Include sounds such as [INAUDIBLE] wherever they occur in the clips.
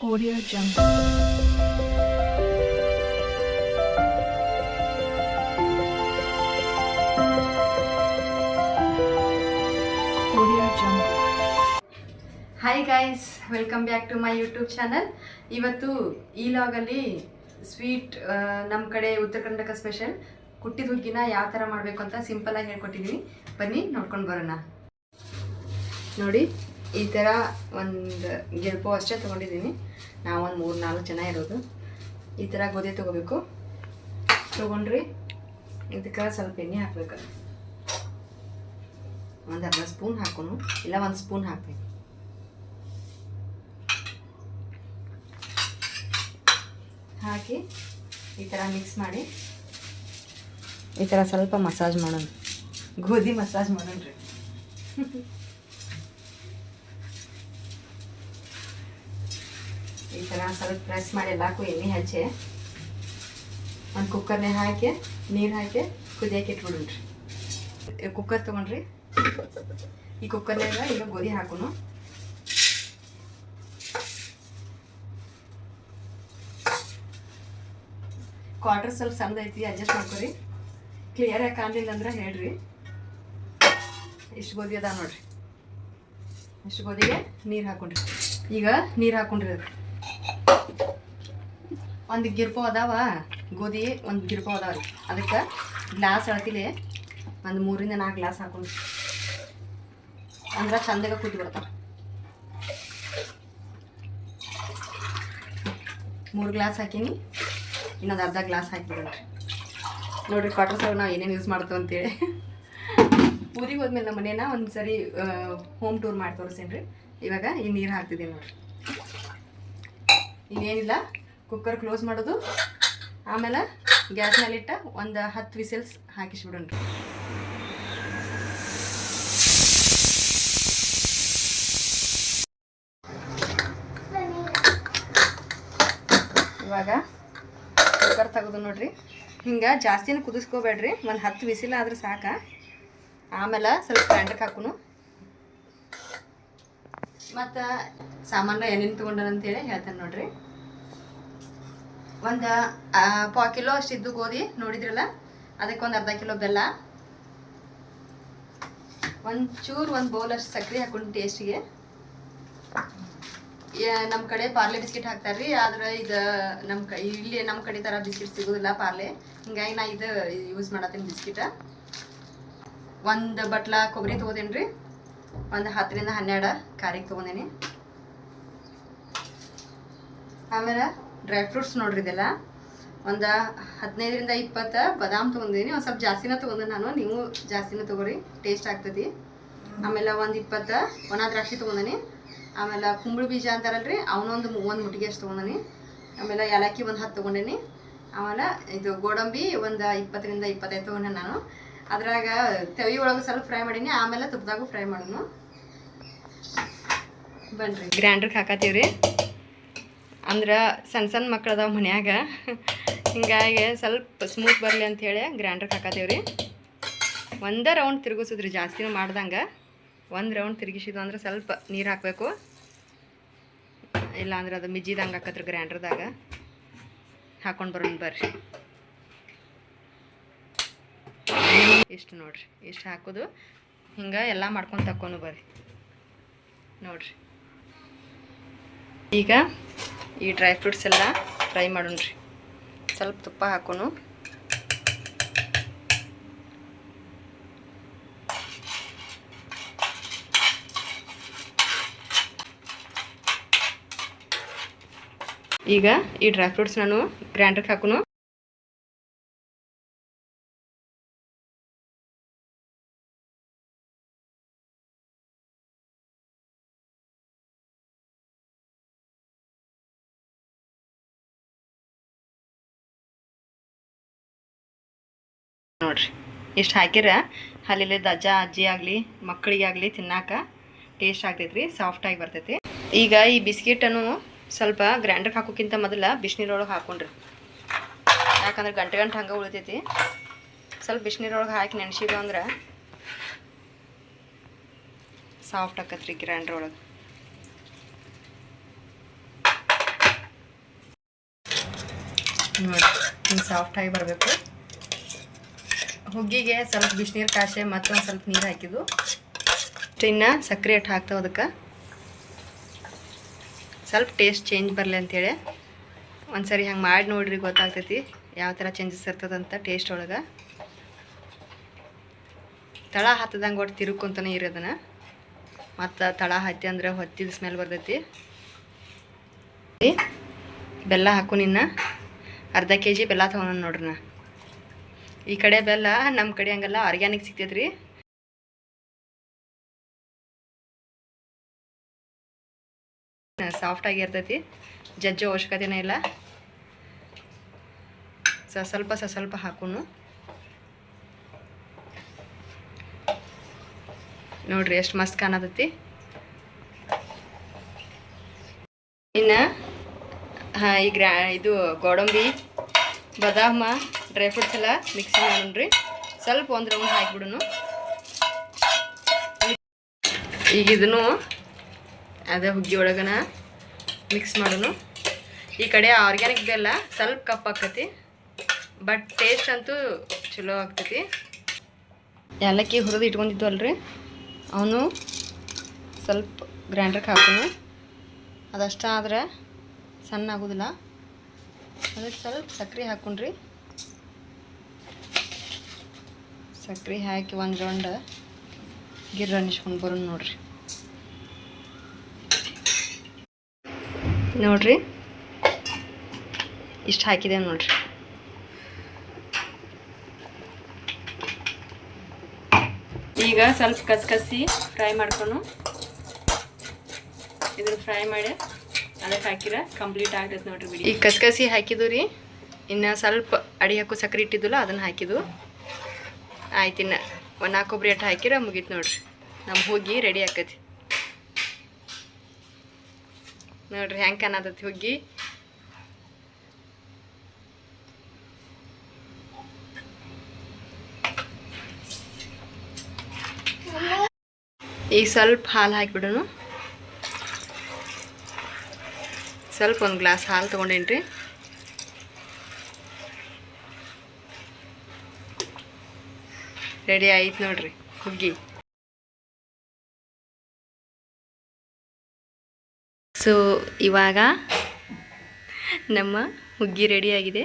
Audio Jungle. Hi guys welcome back to my YouTube channel ಇವತ್ತು ಈ ಲಾಗಲ್ಲಿ sweet ನಮ್ಮ ಕಡೆ ಉತ್ತರ ಕರ್ನಾಟಕ ಸ್ಪೆಷಲ್ ಕುಟ್ಟಿದ ಹುಗ್ಗಿನ ಯಾವ ಥರ ಮಾಡಬೇಕು ಅಂತ ಸಿಂಪಲಾಗಿ ಹೇಳ್ಕೊಟ್ಟಿದ್ದೀನಿ ಬನ್ನಿ ನೋಡ್ಕೊಂಡು ಬರೋಣ. ನೋಡಿ ಈ ಥರ ಒಂದು ಗೆಲ್ಪೋ ಅಷ್ಟೇ ತೊಗೊಂಡಿದ್ದೀನಿ. ನಾವೊಂದು ಮೂರು ನಾಲ್ಕು ಜನ ಇರೋದು. ಈ ಥರ ಗೋಧಿ ತೊಗೋಬೇಕು. ತೊಗೊಂಡ್ರಿ, ಇದಕ್ಕೆ ಸ್ವಲ್ಪ ಎಣ್ಣೆ ಹಾಕ್ಬೇಕು ಒಂದು ಅರ್ಧ ಸ್ಪೂನ್ ಹಾಕೋನು, ಇಲ್ಲ ಒಂದು ಸ್ಪೂನ್ ಹಾಕ್ಬೇಕು. ಹಾಕಿ ಈ ಥರ ಮಿಕ್ಸ್ ಮಾಡಿ. ಈ ಥರ ಸ್ವಲ್ಪ ಮಸಾಜ್ ಮಾಡೋಣ. ಗೋಧಿ ಮಸಾಜ್ ಮಾಡೋಣ [LAUGHS] ಈ ಥರ ಸ್ವಲ್ಪ ಪ್ರೆಸ್ ಮಾಡಿ ಎಲ್ಲಕ್ಕೂ ಎಣ್ಣೆ ಹಚ್ಚಿ ಒಂದು ಕುಕ್ಕರ್ನೇ ಹಾಕಿ, ನೀರು ಹಾಕಿ ಕುದಿಯಕ್ಕೆ ಇಟ್ಬಿಡ್ರಿ ಕುಕ್ಕರ್ ತೊಗೊಂಡ್ರಿ. ಈ ಕುಕ್ಕರ್ನಾಗ ಈಗ ಗೋಧಿ ಹಾಕೋನು. ಕ್ವಾರ್ಟರ್ ಸ್ವಲ್ಪ ಸಣ್ಣದೈತಿ ಅಡ್ಜಸ್ಟ್ ಮಾಡ್ಕೋರಿ. ಕ್ಲಿಯರ್ ಆಗಿ ಕಾಣಲಿಲ್ಲ ಅಂದ್ರೆ ಹೇಳ್ರಿ. ಇಷ್ಟು ಗೋಧಿ ಅದ ನೋಡ್ರಿ. ಇಷ್ಟು ಗೋಧಿಗೆ ನೀರು ಹಾಕೊಂಡ್ರಿ. ಈಗ ನೀರು ಹಾಕೊಂಡ್ರಿ ಒಂದು ಗಿರ್ಪು ಅದಾವ, ಗೋಧಿ ಒಂದು ಗಿರ್ಪು ಅದಾವ ರೀ. ಅದಕ್ಕೆ ಗ್ಲಾಸ್ ಅಳತಿಲಿ ಒಂದು ಮೂರಿಂದ ನಾಲ್ಕು ಗ್ಲಾಸ್ ಹಾಕೊಂಡು ಅಂದ್ರೆ ಚಂದಾಗ ಕುದ್ದು ಬಿಡ್ತಾವ. ಮೂರು ಗ್ಲಾಸ್ ಹಾಕೀನಿ, ಇನ್ನೊಂದು ಅರ್ಧ ಗ್ಲಾಸ್ ಹಾಕಿಬಿಡೋಣ ನೋಡಿರಿ ಕ್ವಾಟರ್ ಸಾವಿರ ನಾವು ಏನೇನು ಯೂಸ್ ಮಾಡ್ತೇವೆ ಅಂತೇಳಿ. ಊರಿಗೆ ಹೋದ್ಮೇಲೆ ನಮ್ಮ ಮನೇನ ಒಂದು ಸರಿ ಹೋಮ್ ಟೂರ್ ಮಾಡಿ ತೋರಿಸ್ತೇನೆ ಇವಾಗ ಈ ನೀರು ಹಾಕ್ತಿದ್ದೀನಿ ನೋಡ್ರಿ. ಇನ್ನೇನಿಲ್ಲ ಕುಕ್ಕರ್ ಕ್ಲೋಸ್ ಮಾಡೋದು. ಆಮೇಲೆ ಗ್ಯಾಸ್ ಮೇಲಿಟ್ಟ ಒಂದು ಹತ್ತು ವಿಸಿಲ್ಸ್ ಹಾಕಿಸ್ಬಿಡೋಣ. ಇವಾಗ ಕುಕ್ಕರ್ ತೆಗೆದು ನೋಡ್ರಿ. ಹಿಂಗೆ ಜಾಸ್ತಿನೂ ಕುದಿಸ್ಕೋಬೇಡ್ರಿ, ಒಂದು ಹತ್ತು ವಿಸಿಲ್ ಆದ್ರೆ ಸಾಕ. ಆಮೇಲೆ ಸ್ವಲ್ಪ ಗ್ರೈಂಡರ್ಗೆ ಹಾಕುನು. ಮತ್ತು ಸಾಮಾನ್ಯ ಏನೇನು ತೊಗೊಂಡನಂತೇಳಿ ಹೇಳ್ತೇನೆ ನೋಡ್ರಿ. ಒಂದು ಪಾ ಕಿಲೋ ಅಷ್ಟಿದ್ದು ಗೋಧಿ ನೋಡಿದ್ರಲ್ಲ ಅದಕ್ಕೆ ಒಂದು ಅರ್ಧ ಕಿಲೋ ಬೆಲ್ಲ. ಒಂದು ಚೂರು ಒಂದು ಬೌಲ್ ಅಷ್ಟು ಸಕ್ಕರೆ ಹಾಕೊಂಡು ಟೇಸ್ಟಿಗೆ ನಮ್ಮ ಕಡೆ ಪಾರ್ಲೆ ಬಿಸ್ಕಿಟ್ ಹಾಕ್ತಾರ್ರಿ, ಆದ್ರೆ ಇದು ನಮ್ಮ ಕ, ಇಲ್ಲಿ ನಮ್ಮ ಕಡೆ ಥರ ಬಿಸ್ಕಿಟ್ ಸಿಗೋದಿಲ್ಲ ಪಾರ್ಲೆ. ಹಿಂಗಾಗಿ ನಾ ಇದು ಯೂಸ್ ಮಾಡತ್ತೀನಿ ಬಿಸ್ಕಿಟ. ಒಂದು ಬಟ್ಲ ಕೊಬ್ಬರಿ ತೊಗೋತೀನಿ ರೀ ಒಂದು ಹತ್ತರಿಂದ ಹನ್ನೆರಡು ಖಾರಿಗೆ ತೊಗೊಂಡೀನಿ. ಆಮೇಲೆ ಡ್ರೈ ಫ್ರೂಟ್ಸ್ ನೋಡ್ರಿ ಇದೆಲ್ಲ. ಒಂದು ಹದಿನೈದರಿಂದ ಇಪ್ಪತ್ತು ಬಾದಾಮ್ ತೊಗೊಂಡಿನಿ, ಒಂದು ಸ್ವಲ್ಪ ಜಾಸ್ತಿನ ತೊಗೊಂಡೆ ನಾನು. ನೀವು ಜಾಸ್ತಿನ ತೊಗೊರಿ ಟೇಸ್ಟ್ ಆಗ್ತದೆ ಆಮೇಲೆ ಒಂದು ಇಪ್ಪತ್ತು ಒಣ ದ್ರಾಕ್ಷಿ ತೊಗೊಂಡನಿ. ಆಮೇಲೆ ಕುಂಬಳ ಬೀಜ ಅಂತಾರಲ್ರಿ ಅವನೊಂದು ಒಂದು ಮುಟ್ಟಿಗೆ ಅಷ್ಟು ತೊಗೊಂಡನಿ. ಆಮೇಲೆ ಏಲಕ್ಕಿ ಒಂದು ಹತ್ತು ತೊಗೊಂಡೇನಿ. ಆಮೇಲೆ ಇದು ಗೋಡಂಬಿ ಒಂದು ಇಪ್ಪತ್ತರಿಂದ ಇಪ್ಪತ್ತೈದು ತೊಗೊಂಡೆ ನಾನು. ಅದ್ರಾಗ ತೆವಿ ಒಳಗೆ ಸ್ವಲ್ಪ ಫ್ರೈ ಮಾಡೀನಿ, ಆಮೇಲೆ ತುಪ್ಪದಾಗೂ ಫ್ರೈ ಮಾಡೋನು. ಬನ್ರಿ. ಗ್ರ್ಯಾಂಡ್ರಿಗೆ ಹಾಕತ್ತೀವ್ರಿ. ಅಂದ್ರೆ ಸಣ್ಣ ಸಣ್ಣ ಮಕ್ಳು ಅದಾವ ಮನ್ಯಾಗ. ಹಿಂಗಾಗಿ ಸ್ವಲ್ಪ ಸ್ಮೂತ್ ಬರಲಿ ಅಂಥೇಳಿ ಗ್ರ್ಯಾಂಡ್ರಿಗೆ ಹಾಕತ್ತೀವ್ರಿ. ಒಂದೇ ರೌಂಡ್ ತಿರುಗಿಸಿದ್ರಿ ಜಾಸ್ತಿನೂ ಮಾಡ್ದಂಗೆ. ಒಂದು ರೌಂಡ್ ತಿರುಗಿಸಿದ್ವು ಅಂದ್ರೆ ಸ್ವಲ್ಪ ನೀರು ಹಾಕಬೇಕು. ಇಲ್ಲ ಅಂದ್ರೆ ಅದು ಮಿಜ್ಜಿದಂಗೆ ಹಾಕತ್ರಿ ಗ್ರ್ಯಾಂಡ್ರದಾಗ ಹಾಕೊಂಡು ಬರೋಣ ಬರ್ರಿ. ಇಷ್ಟು ನೋಡ್ರಿ, ಇಷ್ಟು ಹಾಕೋದು. ಹಿಂಗೆ ಎಲ್ಲ ಮಾಡ್ಕೊಂಡು ತಕ್ಕೊಂಡು ಬರ್ರಿ. ನೋಡ್ರಿ. ಈಗ ಈ ಡ್ರೈ ಫ್ರೂಟ್ಸ್ ಎಲ್ಲ ಫ್ರೈ ಮಾಡೋಣ್ರಿ. ಸ್ವಲ್ಪ ತುಪ್ಪ ಹಾಕೋನು ಈಗ ಈ ಡ್ರೈ ಫ್ರೂಟ್ಸ್ ನಾನು ಗ್ರ್ಯಾಂಡರ್ಗೆ ಹಾಕೋನು ನೋಡ್ರಿ. ಇಷ್ಟು ಹಾಕಿರ ಅಲ್ಲಿ ಅಜ್ಜ ಅಜ್ಜಿ ಆಗಲಿ ಮಕ್ಕಳಿಗೆ ಆಗಲಿ ತಿನ್ನಾಕ ಟೇಸ್ಟ್ ಆಗ್ತೈತ್ರಿ ಸಾಫ್ಟಾಗಿ ಬರ್ತೈತಿ. ಈಗ ಈ ಬಿಸ್ಕಿಟನ್ನು ಸ್ವಲ್ಪ ಗ್ರೈಂಡರ್ಗೆ ಹಾಕೋಕ್ಕಿಂತ ಮೊದಲ ಬಿಸಿನೀರೊಳಗೆ ಹಾಕೊಂಡ್ರಿ. ಯಾಕಂದ್ರೆ ಗಂಟೆ ಗಂಟೆ ಹಂಗೆ ಉಳಿತೈತಿ. ಸ್ವಲ್ಪ ಬಿಸಿನೀರೊಳಗೆ ಹಾಕಿ ನೆನೆಸಿದ ಅಂದ್ರೆ ಸಾಫ್ಟ್ ಆಕತ್ರಿ ಗ್ರ್ಯಾಂಡರ್ ಒಳಗೆ. ನೋಡಿ ಹಿಂಗೆ ಸಾಫ್ಟಾಗಿ ಬರಬೇಕು. ಹುಗ್ಗಿಗೆ ಸ್ವಲ್ಪ ಬಿಸಿನೀರು ಕಾಸೆ ಮತ್ತೊಂದು ಸ್ವಲ್ಪ ನೀರು ಹಾಕಿದ್ದು. ಇನ್ನು ಸಕ್ಕರೆ ಅಟ್ಟು ಹಾಕ್ತಾವೆ ಅದಕ್ಕೆ. ಸ್ವಲ್ಪ ಟೇಸ್ಟ್ ಚೇಂಜ್ ಬರಲಿ ಅಂತೇಳಿ. ಒಂದ್ಸರಿ ಹಂಗೆ ಮಾಡಿ ನೋಡ್ರಿ, ಗೊತ್ತಾಗ್ತೈತಿ ಯಾವ ಥರ ಚೇಂಜಸ್ ಇರ್ತದಂತ ಟೇಸ್ಟ್ ಒಳಗೆ. ತಳ ಹತ್ತದಂಗೆ ಒಟ್ಟು ತಿರುಕೊಂತಾನೆ ಇರೋದನ್ನ ಮತ್ತು ತಳ ಹತ್ತಿ ಅಂದ್ರೆ ಹೊತ್ತಿದ ಸ್ಮೆಲ್ ಬರ್ತೈತಿ. ಬೆಲ್ಲ ಹಾಕು ನಿನ್ನ ಅರ್ಧ ಕೆ ಜಿ ಬೆಲ್ಲ ತೊಗೊಂಡು ನೋಡ್ರಿ ನಾ. ಈ ಕಡೆ ಬೆಲ್ಲ ನಮ್ಮ ಕಡೆ ಹಂಗಲ್ಲ ಆರ್ಗ್ಯಾನಿಕ್ ಸಿಗ್ತೈತ್ರಿ. ಸಾಫ್ಟಾಗಿ ಇರ್ತೈತಿ. ಜಜ್ಜೋ ಅವಶ್ಯಕತೆನೇ ಇಲ್ಲ. ಸ, ಸ್ವಲ್ಪ ಸ, ಸ್ವಲ್ಪ ಹಾಕೋನು. ನೋಡ್ರಿ ಎಷ್ಟು ಮಸ್ತ್ ಕಾಣತೈತಿ. ಇನ್ನು, ಹಾಂ, ಈ ಗ್ರ್ಯಾ, ಇದು ಗೋಡಂಬಿ, ಬಾದಾಮ ಡ್ರೈ ಫ್ರೂಟ್ಸ್ ಎಲ್ಲ ಮಿಕ್ಸ್ ಮಾಡೋಣ್ರಿ ಸ್ವಲ್ಪ ಒಂದು ರೌಂಡ್ ಹಾಕಿಬಿಡೋಣ. ಈಗ ಇದನ್ನು ಅದೇ ಹುಗ್ಗಿ ಒಳಗನ ಮಿಕ್ಸ್ ಮಾಡೋಣ. ಈ ಕಡೆ ಆರ್ಗ್ಯಾನಿಕ್ ಬೆಲ್ಲ ಸ್ವಲ್ಪ ಕಪ್ ಆಕತಿ ಬಟ್ ಟೇಸ್ಟ್ ಅಂತೂ ಚಲೋ ಆಗ್ತೈತಿ. ಏಲಕ್ಕಿ ಹುರಿದು ಇಟ್ಕೊಂಡಿದ್ದು ಅಲ್ರಿ ಅವನು ಸ್ವಲ್ಪ ಗ್ರ್ಯಾಂಡ್ರಿಗೆ ಹಾಕೋನು. ಅದಷ್ಟ ಆದ್ರೆ ಸಣ್ಣ ಆಗೋದಿಲ್ಲ ಅದಕ್ಕೆ ಸ್ವಲ್ಪ ಸಕ್ಕರೆ ಹಾಕೊಂಡ್ರಿ ಸಕ್ರೆ ಹಾಕಿ ಒಂದು ರೌಂಡ್ ಗಿರ್ ಅನ್ನಿಸ್ಕೊಂಡು ಬರೋಣ ನೋಡ್ರಿ. ನೋಡ್ರಿ. ಇಷ್ಟು ಹಾಕಿದೆ ನೋಡ್ರಿ. ಈಗ ಸ್ವಲ್ಪ ಕಸ್ಕಸಿ ಫ್ರೈ ಮಾಡ್ಕೊಂಡು ಇದನ್ನ ಫ್ರೈ ಮಾಡಿ ಅದಕ್ಕೆ ಹಾಕಿರ ಕಂಪ್ಲೀಟ್ ಆಗ್ತದೆ ನೋಡ್ರಿ ಈಗ ಕಸ್ಕಸಿ ಹಾಕಿದ್ದು ರೀ. ಇನ್ನು ಸ್ವಲ್ಪ ಅಡಿ ಹಾಕೋ ಸಕ್ಕರೆ ಇಟ್ಟಿದ್ದಲ್ಲ ಅದನ್ನು ಹಾಕಿದ್ದು. ಆಯ್ತು ಇನ್ನು ಒಂದು ನಾಲ್ಕು ಕೊಬ್ಬರಿ ಅಟ್ಟು ಹಾಕಿರ ಮುಗೀತು ನೋಡ್ರಿ. ನಮ್ಮ ಹೋಗಿ ರೆಡಿ ಆಕತಿ. ನೋಡ್ರಿ ಹೆಂಗೆ ಕಾಣತೈತಿ ಹುಗ್ಗಿ ಈಗ ಸ್ವಲ್ಪ ಹಾಲು ಹಾಕಿಬಿಡೋಣ. ಸ್ವಲ್ಪ ಒಂದು ಗ್ಲಾಸ್ ಹಾಲು ತೊಗೊಂಡೇನ್ರಿ. ರೆಡಿ ಆಯ್ತು ನೋಡ್ರಿ ಹುಗ್ಗಿ ಸೊ ಇವಾಗ ನಮ್ಮ ಹುಗ್ಗಿ ರೆಡಿಯಾಗಿದೆ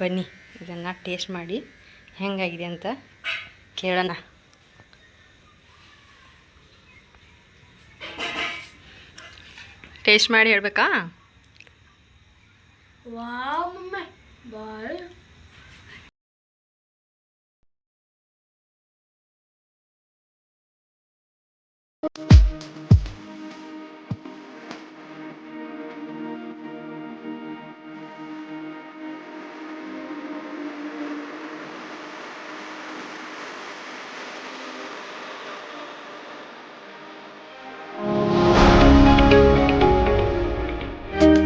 ಬನ್ನಿ, ಇದನ್ನು ಟೇಸ್ಟ್ ಮಾಡಿ ಹೆಂಗಾಗಿದೆ ಅಂತ ಕೇಳೋಣ. ಟೇಸ್ಟ್ ಮಾಡಿ ಹೇಳ್ಬೇಕಾ.